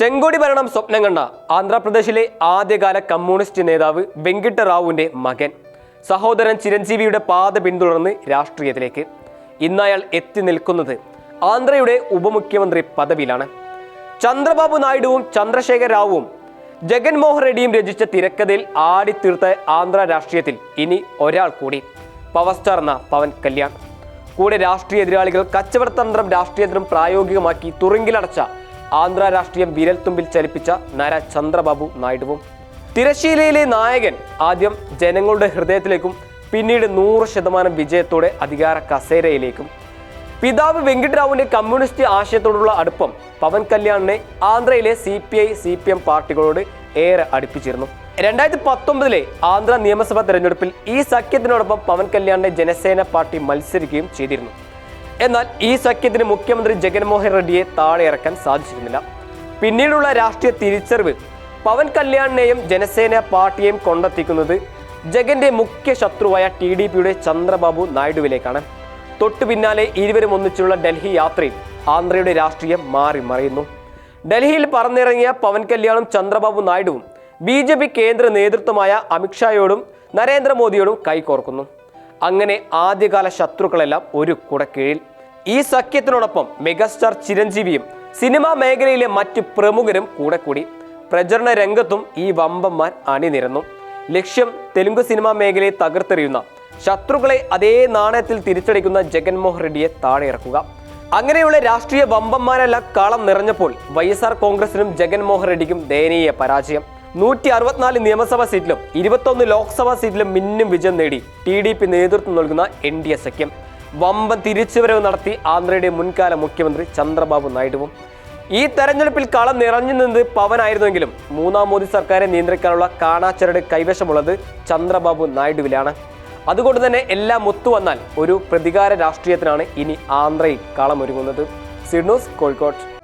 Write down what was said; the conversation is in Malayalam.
ചെങ്കോടി ഭരണം സ്വപ്നം കണ്ട ആന്ധ്രാപ്രദേശിലെ ആദ്യകാല കമ്മ്യൂണിസ്റ്റ് നേതാവ് വെങ്കിട്ട റാവുവിന്റെ മകൻ സഹോദരൻ ചിരഞ്ജീവിയുടെ പാത പിന്തുടർന്ന് രാഷ്ട്രീയത്തിലേക്ക്. ഇന്ന് അയാൾ എത്തി നിൽക്കുന്നത് ആന്ധ്രയുടെ ഉപമുഖ്യമന്ത്രി പദവിയിലാണ്. ചന്ദ്രബാബു നായിഡുവും ചന്ദ്രശേഖർ റാവുവും ജഗൻമോഹൻ റെഡ്ഡിയും രചിച്ച തിരക്കഥയിൽ ആടിത്തീർത്ത ആന്ധ്ര രാഷ്ട്രീയത്തിൽ ഇനി ഒരാൾ കൂടി പവർ സ്റ്റാർ എന്ന പവൻ കല്യാൺ. കൂടെ രാഷ്ട്രീയ എതിരാളികൾ കച്ചവടതന്ത്രം രാഷ്ട്രീയത്തിനും പ്രായോഗികമാക്കി തുറുങ്കിലടച്ച ആന്ധ്ര രാഷ്ട്രീയം വിരൽത്തുമ്പിൽ ചലിപ്പിച്ച നര ചന്ദ്രബാബു നായിഡുവും. തിരശീലയിലെ നായകൻ ആദ്യം ജനങ്ങളുടെ ഹൃദയത്തിലേക്കും പിന്നീട് നൂറ് ശതമാനം വിജയത്തോടെ അധികാര കസേരയിലേക്കും. പിതാവ് വെങ്കിട്ടറാവുവിന്റെ കമ്മ്യൂണിസ്റ്റ് ആശയത്തോടുള്ള അടുപ്പം പവൻ കല്യാണിനെ ആന്ധ്രയിലെ C P I C P M പാർട്ടികളോട് ഏറെ അടുപ്പിച്ചിരുന്നു. രണ്ടായിരത്തി പത്തൊമ്പതിലെ ആന്ധ്ര നിയമസഭാ തെരഞ്ഞെടുപ്പിൽ ഈ സഖ്യത്തിനോടൊപ്പം പവൻ കല്യാണിന്റെ ജനസേന പാർട്ടി മത്സരിക്കുകയും ചെയ്തിരുന്നു. എന്നാൽ ഈ സഖ്യത്തിന് മുഖ്യമന്ത്രി ജഗൻമോഹൻ റെഡ്ഡിയെ താഴെ ഇറക്കാൻ സാധിച്ചിരുന്നില്ല. പിന്നീടുള്ള രാഷ്ട്രീയ തിരിച്ചറിവ് പവൻ കല്യാണിനെയും ജനസേന പാർട്ടിയെയും കൊണ്ടെത്തിക്കുന്നത് ജഗന്റെ മുഖ്യ ശത്രുവായ ടി ഡി പിയുടെ ചന്ദ്രബാബു നായിഡുവിലേക്കാണ്. തൊട്ടു പിന്നാലെ ഇരുവരും ഒന്നിച്ചുള്ള ഡൽഹി യാത്രയിൽ ആന്ധ്രയുടെ രാഷ്ട്രീയം മാറി മറിയുന്നു. ഡൽഹിയിൽ പറന്നിറങ്ങിയ പവൻ കല്യാണും ചന്ദ്രബാബു നായിഡുവും ബി കേന്ദ്ര നേതൃത്വമായ അമിത്ഷായോടും നരേന്ദ്രമോദിയോടും കൈകോർക്കുന്നു. അങ്ങനെ ആദ്യകാല ശത്രുക്കളെല്ലാം ഒരു കുടക്കീഴിൽ. ഈ സഖ്യത്തിനോടൊപ്പം മെഗാസ്റ്റാർ ചിരഞ്ജീവിയും സിനിമാ മേഖലയിലെ മറ്റ് പ്രമുഖരും കൂടെ കൂടി പ്രചരണ രംഗത്തും ഈ വമ്പന്മാർ അണിനിരന്നു. ലക്ഷ്യം തെലുങ്ക് സിനിമാ മേഖലയെ തകർത്തെറിയുന്ന ശത്രുക്കളെ അതേ നാണയത്തിൽ തിരിച്ചടിക്കുന്ന ജഗൻമോഹൻ റെഡ്ഡിയെ താഴെ ഇറക്കുക അങ്ങനെയുള്ള രാഷ്ട്രീയ വമ്പന്മാരെല്ലാം കളം നിറഞ്ഞപ്പോൾ വൈ എസ് ആർ കോൺഗ്രസിനും ജഗൻമോഹൻ റെഡ്ഡിക്കും ദയനീയ പരാജയം. നൂറ്റി അറുപത്തിനാല് നിയമസഭാ സീറ്റിലും ഇരുപത്തൊന്ന് ലോക്സഭാ സീറ്റിലും മിന്നും വിജയം നേടി ടി ഡി പി നേതൃത്വം നൽകുന്ന എൻ ഡി എ സഖ്യം. വമ്പൻ തിരിച്ചുവരവ് നടത്തി ആന്ധ്രയുടെ മുൻകാല മുഖ്യമന്ത്രി ചന്ദ്രബാബു നായിഡുവും. ഈ തെരഞ്ഞെടുപ്പിൽ കളം നിറഞ്ഞു നിന്നത് പവനായിരുന്നുവെങ്കിലും മൂന്നാം മോദി സർക്കാരെ നിയന്ത്രിക്കാനുള്ള കാണാച്ചരുടെ കൈവശമുള്ളത് ചന്ദ്രബാബു നായിഡുവിലാണ്. അതുകൊണ്ട് തന്നെ എല്ലാം ഒത്തുവന്നാൽ ഒരു പ്രതികാര രാഷ്ട്രീയത്തിനാണ് ഇനി ആന്ധ്രയിൽ കളമൊരുങ്ങുന്നത്. സിഡ്നൂസ് കോഴിക്കോട്.